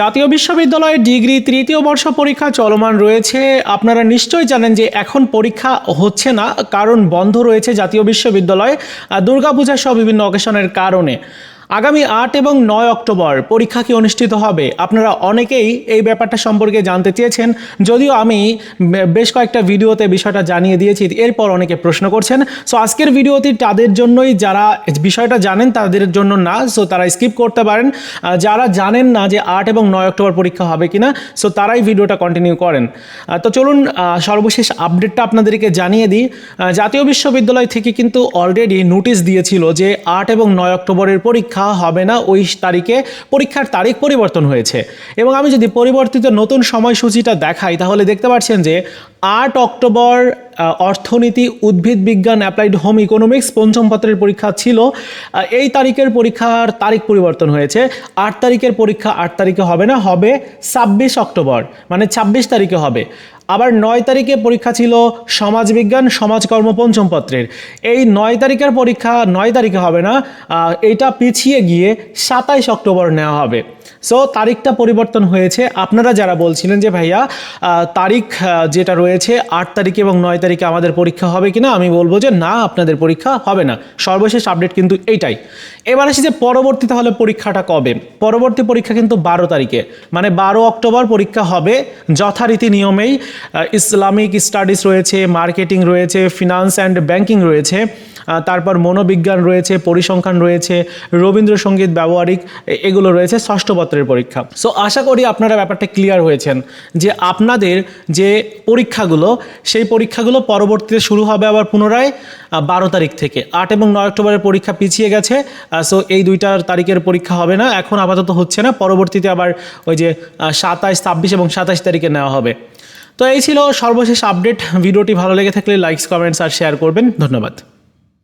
জাতীয় বিশ্ববিদ্যালয়ের ডিগ্রি তৃতীয় বর্ষ পরীক্ষা চলমান রয়েছে। আপনারা নিশ্চয়ই জানেন যে এখন পরীক্ষা হচ্ছে না, কারণ বন্ধ রয়েছে জাতীয় বিশ্ববিদ্যালয় দুর্গাপূজা সহ বিভিন্ন অকেশনের কারণে। আগামী আট এবং নয় অক্টোবর পরীক্ষা কি অনুষ্ঠিত হবে? আপনারা অনেকেই এই ব্যাপারটা সম্পর্কে জানতে চেয়েছেন। যদিও আমি বেশ কয়েকটা ভিডিওতে বিষয়টা জানিয়ে দিয়েছি, এরপর অনেকে প্রশ্ন করছেন। সো আজকের ভিডিওটি তাদের জন্যই যারা বিষয়টা জানেন তাদের জন্য না সো তারা স্কিপ করতে পারেন। যারা জানেন না যে আট এবং নয় অক্টোবর পরীক্ষা হবে কি না সো তারাই ভিডিওটা কন্টিনিউ করেন। তো চলুন সর্বশেষ আপডেটটা আপনাদেরকে জানিয়ে দিই। জাতীয় বিশ্ববিদ্যালয় থেকে কিন্তু অলরেডি নোটিশ দিয়েছিল যে আট এবং নয় অক্টোবরের পরীক্ষা হবে না, ওই তারিখে পরীক্ষার তারিখ পরিবর্তন হয়েছে। এবং আমি যদি পরিবর্তিত নতুন সময়সূচিটা দেখাই, তাহলে দেখতে পাচ্ছেন যে আট অক্টোবর অর্থনীতি, উদ্ভিদ বিজ্ঞান, অ্যাপ্লাইড হোম ইকোনমিক্স পঞ্চম পত্রের পরীক্ষা ছিল। এই তারিখের পরীক্ষার তারিখ পরিবর্তন হয়েছে। আট তারিখের পরীক্ষা আট তারিখে হবে না, হবে ছাব্বিশ অক্টোবর মানে ছাব্বিশ তারিখে হবে। আবার নয় তারিখে পরীক্ষা ছিল সমাজবিজ্ঞান সমাজকর্ম পঞ্চম পত্রের। এই নয় তারিখের পরীক্ষা নয় তারিখে হবে না এটা পিছিয়ে গিয়ে সাতাইশ অক্টোবর নেওয়া হবে। সো তারিখটা পরিবর্তন হয়েছে। আপনারা যারা বলছিলেন যে ভাইয়া তারিখ যেটা রয়েছে আট তারিখে এবং নয় তারিখে আমাদের পরীক্ষা হবে কিনা, আমি বলব যে না, আপনাদের পরীক্ষা হবে না। সর্বশেষ আপডেট কিন্তু এইটাই। এবার আসি যে পরবর্তী তাহলে পরীক্ষাটা কবে? পরবর্তী পরীক্ষা কিন্তু বারো তারিখে। মানে বারো অক্টোবর পরীক্ষা হবে। যথারীতি নিয়মেই ইসলামিক স্টাডিজ রয়েছে মার্কেটিং রয়েছে ফিনান্স অ্যান্ড ব্যাংকিং রয়েছে তারপর মনোবিজ্ঞান রয়েছে, পরিসংখ্যান রয়েছে, রবীন্দ্রসঙ্গীত, ব্যবহারিক এগুলো রয়েছে, ষষ্ঠ পত্রের পরীক্ষা। সো আশা করি আপনারা ব্যাপারটা ক্লিয়ার হয়েছেন যে আপনাদের যে পরীক্ষাগুলো, সেই পরীক্ষাগুলো পরবর্তীতে শুরু হবে আবার পুনরায় বারো তারিখ থেকে। আট এবং নয় অক্টোবরের পরীক্ষা পিছিয়ে গেছে সো এই দুইটার তারিখের পরীক্ষা হবে না। এখন আপাতত হচ্ছে না, পরবর্তীতে আবার ওই যে সাতাশ ছাব্বিশ এবং সাতাশ তারিখে নেওয়া হবে। তো এই ছিল সর্বশেষ আপডেট ভিডিওটি ভালো লেগে থাকলে লাইকস কমেন্টস আর শেয়ার করবেন। ধন্যবাদ।